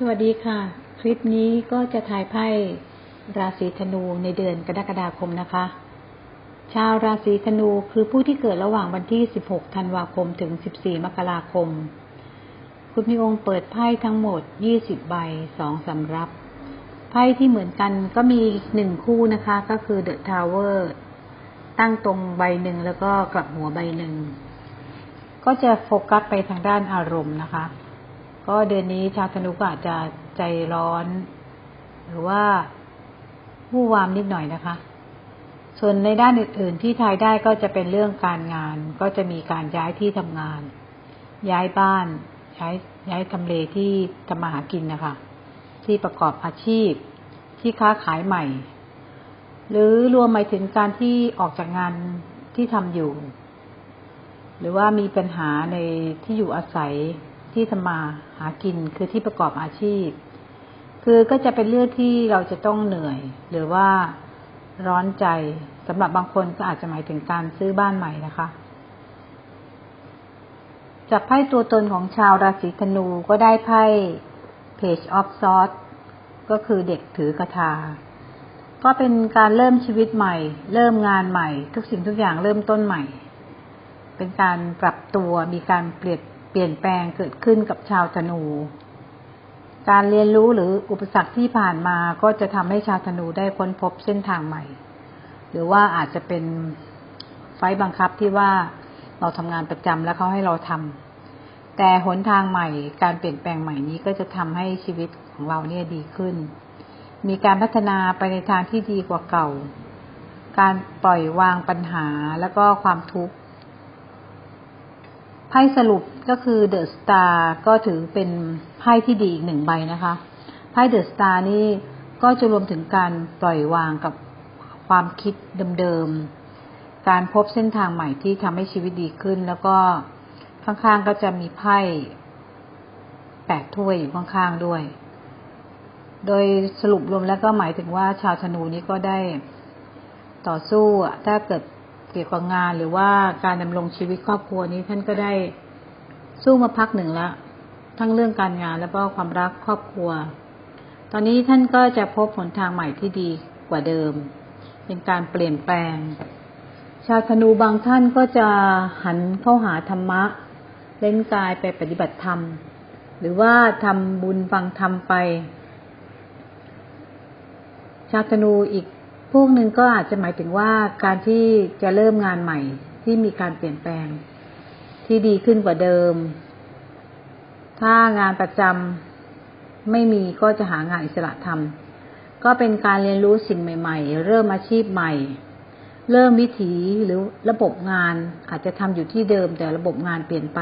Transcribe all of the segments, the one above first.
สวัสดีค่ะ คลิปนี้ก็จะทายไพ่ราศีธนูในเดือนกรกฎาคมนะคะ ชาวราศีธนูคือผู้ที่เกิดระหว่างวันที่ 16 ธันวาคมถึง 14 มกราคม คุณมีองค์เปิดไพ่ทั้งหมด 20 ใบ 2 สำรับ ไพ่ที่เหมือนกันก็มีหนึ่งคู่นะคะ ก็คือ The Tower ตั้งตรงใบหนึ่งแล้วก็กลับหัวใบหนึ่ง ก็จะโฟกัสไปทางด้านอารมณ์นะคะ ก็เดือนนี้ชาวธนูก็อาจจะใจร้อน หรือว่าผู้วามนิดหน่อยนะคะ ส่วนในด้านอื่นๆที่ทายได้ก็จะเป็นเรื่องการงาน ก็จะมีการย้ายที่ทำงาน ย้ายบ้านย้ายย้ายทำเลที่ทำมาหากินนะคะ ที่ประกอบอาชีพ ที่ค้าขายใหม่ หรือรวมหมายถึงการที่ออกจากงานที่ทำอยู่ หรือว่ามีปัญหาในที่อยู่อาศัย ที่ทำมาหากินคือที่ประกอบอาชีพ คือก็จะเป็นเรื่องที่เราจะต้องเหนื่อย หรือว่าร้อนใจสำหรับบางคนก็อาจจะหมายถึงการซื้อบ้านใหม่นะคะ จากไพ่ตัวตนของชาวราศีธนูก็ได้ไพ่ Page of Swords ก็คือเด็กถือกระทา ก็เป็นการเริ่มชีวิตใหม่ เริ่มงานใหม่ ทุกสิ่งทุกอย่างเริ่มต้นใหม่ เป็นการปรับตัวมีการเปลี่ยน เปลี่ยนแปลงเกิดขึ้นกับชาวธนู การเรียนรู้หรืออุปสรรคที่ผ่านมาก็จะทำให้ชาวธนูได้ค้นพบเส้นทางใหม่ หรือว่าอาจจะเป็นไฟล์บังคับที่ว่าเราทำงานประจำแล้วเขาให้เราทำแต่หนทางใหม่ การเปลี่ยนแปลงใหม่นี้ก็จะทำให้ชีวิตของเราเนี่ยดีขึ้น มีการพัฒนาไปในทางที่ดีกว่าเก่า การปล่อยวางปัญหาแล้วก็ความทุกข์ ไพ่สรุปก็คือเดอะสตาร์ก็ถือเป็นไพ่ที่ดีอีกหนึ่งใบนะคะไพ่เดอะสตาร์นี่ก็จะรวมถึงการปล่อยวางกับความคิดเดิมๆ การพบเส้นทางใหม่ที่ทำให้ชีวิตดีขึ้น แล้วก็ข้างๆก็จะมีไพ่แปดถ้วยอยู่ข้างๆด้วย โดยสรุปรวมแล้วก็หมายถึงว่าชาวธนูนี้ก็ได้ต่อสู้ถ้าเกิด กี่ยวกับงาน หรือว่าการดำรงชีวิตครอบครัวนี้ท่านก็ได้สู้มาพักหนึ่งแล้วทั้งเรื่องการงานแล้วก็ความรักครอบครัว ตอนนี้ท่านก็จะพบหนทางใหม่ที่ดีกว่าเดิม เป็นการเปลี่ยนแปลง ชาวธนูบางท่านก็จะหันเข้าหาธรรมะ เล่นกายไปปฏิบัติธรรม หรือว่าทำบุญฟังธรรมไป ชาวธนูอีก พวกหนึ่งก็อาจจะหมายถึงว่าการที่จะเริ่มงานใหม่ ที่มีการเปลี่ยนแปลง ที่ดีขึ้นกว่าเดิม ถ้างานประจำไม่มีก็จะหางานอิสระทำก็เป็นการเรียนรู้สิ่งใหม่ ๆ เริ่มอาชีพใหม่ เริ่มวิถีหรือระบบงานอาจจะทำอยู่ที่เดิมแต่ระบบงานเปลี่ยนไป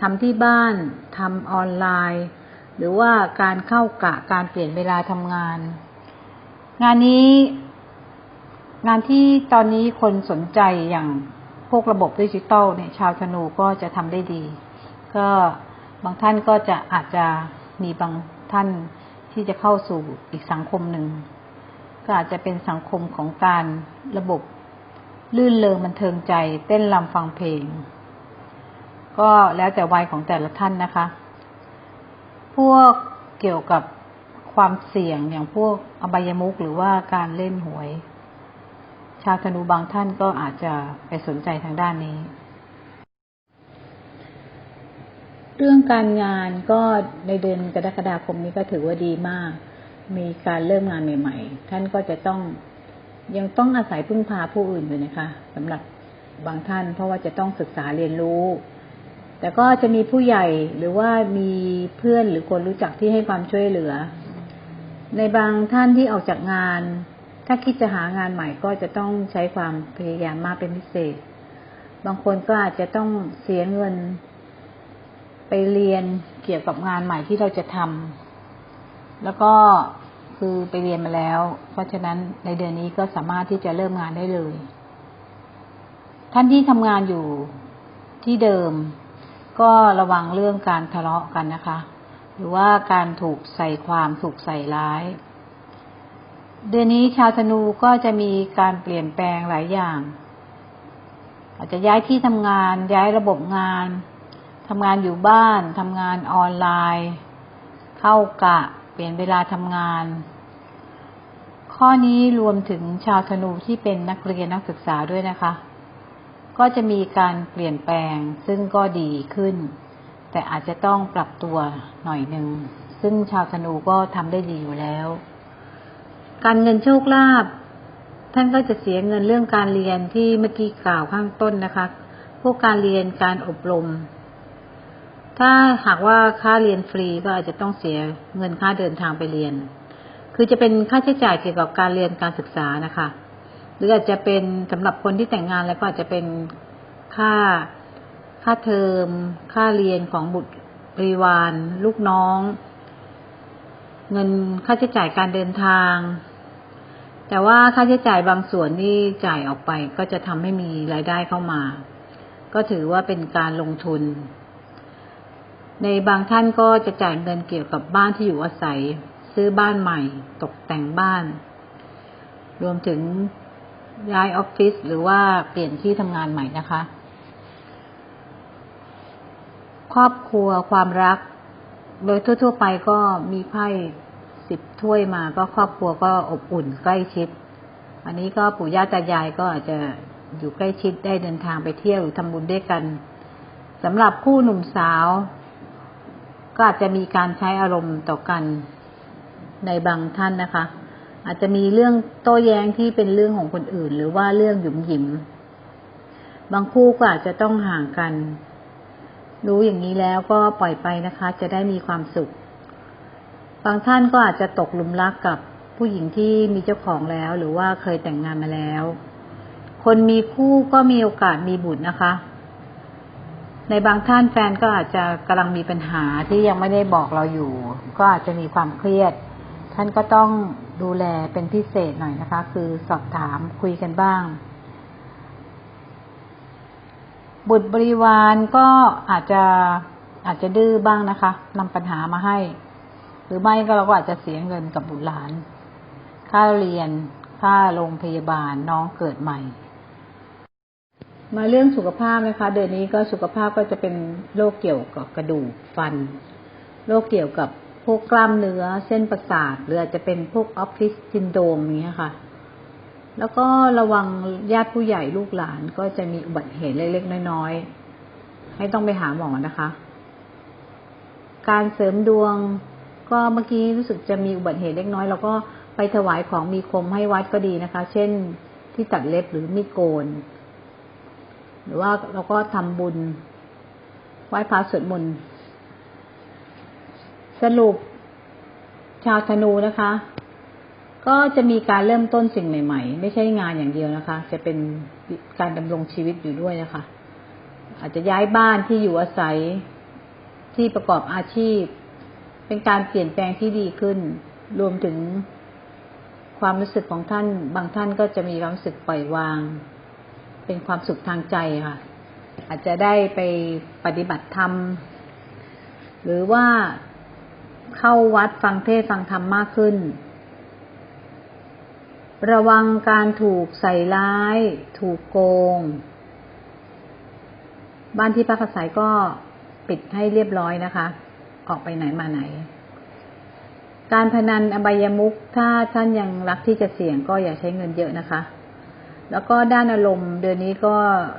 ทำที่บ้านทำออนไลน์ หรือว่าการเข้ากะการเปลี่ยนเวลาทำงาน งานนี้ งานที่ตอนนี้คนสนใจอย่างพวกระบบดิจิตอลเนี่ยชาวธนูก็จะทำได้ดี ก็บางท่านก็จะอาจจะมีบางท่านที่จะเข้าสู่อีกสังคมหนึ่ง ก็อาจจะเป็นสังคมของการระบบลื่นเลงบันเทิงใจ เต้นรำฟังเพลง ก็แล้วแต่วัยของแต่ละท่านนะคะ พวกเกี่ยวกับความเสี่ยงอย่างพวกอบายมุกหรือว่าการเล่นหวย ชาวธนูบางท่านก็อาจจะไปสนใจทางด้านนี้ เรื่องการงานก็ในเดือนกรกฎาคมนี้ก็ถือว่าดีมาก มีการเริ่มงานใหม่ ๆ ท่านก็จะต้องยังต้องอาศัยพึ่งพาผู้อื่นอยู่นะคะสำหรับบางท่านเพราะว่าจะต้องศึกษาเรียนรู้ แต่ก็จะมีผู้ใหญ่หรือว่ามีเพื่อนหรือคนรู้จักที่ให้ความช่วยเหลือ ในบางท่านที่ออกจากงาน ถ้าคิดจะหางานใหม่ก็จะต้องใช้ความพยายามมากเป็นพิเศษ บางคนก็อาจจะต้องเสียเงิน ไปเรียนเกี่ยวกับงานใหม่ที่เราจะทำแล้วก็คือไปเรียนมาแล้ว เพราะฉะนั้นในเดือนนี้ก็สามารถที่จะเริ่มงานได้เลย ท่านที่ทำงานอยู่ที่เดิม ก็ระวังเรื่องการทะเลาะกันนะคะ หรือว่าการถูกใส่ความถูกใส่ร้าย เดือนนี้ชาวธนูก็จะมีการเปลี่ยนแปลงหลายอย่าง อาจจะย้ายที่ทำงาน ย้ายระบบงานทำงานอยู่บ้านทำงานออนไลน์ เข้ากะ เปลี่ยนเวลาทำงาน ข้อนี้รวมถึงชาวธนูที่เป็นนักเรียนนักศึกษาด้วยนะคะ ก็จะมีการเปลี่ยนแปลงซึ่งก็ดีขึ้น แต่อาจจะต้องปรับตัวหน่อยหนึ่งซึ่งชาวธนูก็ทำได้ดีอยู่แล้ว การเงินโชคลาภท่านก็จะเสียเงินเรื่องการเรียนที่เมื่อกี้กล่าวข้างต้นนะคะ พวกการเรียนการอบรม ถ้าหากว่าค่าเรียนฟรีก็อาจจะต้องเสียเงินค่าเดินทางไปเรียน คือจะเป็นค่าใช้จ่ายเกี่ยวกับการเรียนการศึกษานะคะ หรืออาจจะเป็นสำหรับคนที่แต่งงานแล้วก็อาจจะเป็นค่าค่าเทอม ค่าเรียนของบุตรบริวาร ลูกน้อง เงินค่าใช้จ่ายการเดินทาง แต่ว่าค่าใช้จ่ายบางส่วนที่จ่ายออกไป ก็จะทำให้มีรายได้เข้ามา ก็ถือว่าเป็นการลงทุน ในบางท่านก็จะจ่ายเงินเกี่ยวกับบ้านที่อยู่อาศัย ซื้อบ้านใหม่ ตกแต่งบ้าน รวมถึงย้ายออฟฟิศหรือว่าเปลี่ยนที่ทำงานใหม่นะคะ ครอบครัวความรัก โดยทั่ว ๆ ไปก็มีไพ่ สิบถ้วยมาก็ครอบครัวก็อบอุ่นใกล้ชิด อันนี้ก็ปู่ย่าตายายก็อาจจะอยู่ใกล้ชิดได้เดินทางไปเที่ยวหรือทำบุญด้วยกันสำหรับคู่หนุ่มสาว ก็อาจจะมีการใช้อารมณ์ต่อกันในบางท่านนะคะ อาจจะมีเรื่องโต้แย้งที่เป็นเรื่องของคนอื่น หรือว่าเรื่องหยุมหยิม บางคู่ก็อาจจะต้องห่างกัน รู้อย่างนี้แล้วก็ปล่อยไปนะคะ จะได้มีความสุข บางท่านก็อาจจะตกหลุมรักกับผู้หญิงที่มีเจ้าของแล้ว หรือว่าเคยแต่งงานมาแล้ว คนมีคู่ก็มีโอกาสมีบุตรนะคะ ในบางท่านแฟนก็อาจจะกำลังมีปัญหาที่ยังไม่ได้บอกเราอยู่ ก็อาจจะมีความเครียด ท่านก็ต้องดูแลเป็นพิเศษหน่อยนะคะ คือสอบถามคุยกันบ้าง บุตรบริวารก็อาจจะอาจจะดื้อบ้างนะคะนำปัญหามาให้ หรือไม่ก็เราก็อาจจะเสียเงินกับบุตรหลาน ค่าเรียน ค่าโรงพยาบาลน้องเกิดใหม่ มาเรื่องสุขภาพนะคะ เดือนนี้ก็สุขภาพก็จะเป็นโรคเกี่ยวกับกระดูกฟัน โรคเกี่ยวกับพวกกล้ามเนื้อเส้นประสาท หรืออาจจะเป็นพวกออฟฟิศซินโดมอย่างเงี้ยค่ะ แล้วก็ระวังญาติผู้ใหญ่ลูกหลานก็จะมีอุบัติเหตุเล็กๆน้อยๆให้ต้องไปหาหมอนะคะ การเสริมดวง ก็เมื่อกี้รู้สึกจะมีอุบัติเหตุเล็กน้อยเราก็ไปถวายของมีคมให้วัดก็ดีนะคะ เช่นที่ตัดเล็บหรือมีดโกน หรือว่าเราก็ทำบุญไหว้พระสวดมนต์สรุปชาวธนูนะคะ ก็จะมีการเริ่มต้นสิ่งใหม่ ๆ ไม่ใช่งานอย่างเดียวนะคะ จะเป็นการดำรงชีวิตอยู่ด้วยนะคะ อาจจะย้ายบ้านที่อยู่อาศัยที่ประกอบอาชีพ เป็นการเปลี่ยนแปลงที่ดีขึ้น รวมถึงความรู้สึกของท่าน บางท่านก็จะมีความรู้สึกปล่อยวาง เป็นความสุขทางใจค่ะ อาจจะได้ไปปฏิบัติธรรม หรือว่าเข้าวัดฟังเทศฟังธรรมมากขึ้น ระวังการถูกใส่ร้าย ถูกโกง บ้านที่พักอาศัยก็ปิดให้เรียบร้อยนะคะ ออกไปไหนมาไหน การพนันอบายมุขถ้าท่านยังรักที่จะเสี่ยงก็อย่าใช้เงินเยอะนะคะ แล้วก็ด้านอารมณ์เดือนนี้ก็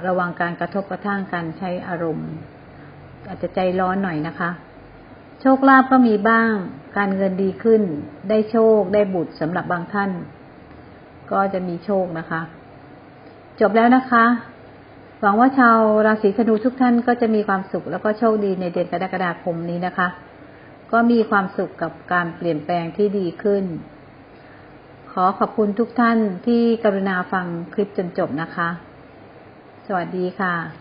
ระวังการกระทบกระทั่งการใช้อารมณ์ อาจจะใจร้อนหน่อยนะคะ โชคลาภก็มีบ้าง การเงินดีขึ้น ได้โชคได้บุตรสำหรับบางท่าน ก็จะมีโชคนะคะ จบแล้วนะคะ หวังว่าชาวราศีธนูทุกท่านก็จะมีความสุขแล้วก็โชคดีในเดือนกรกฎาคมนี้นะคะ ก็มีความสุขกับการเปลี่ยนแปลงที่ดีขึ้น ขอขอบคุณทุกท่านที่กรุณาฟังคลิปจนจบนะคะ สวัสดีค่ะ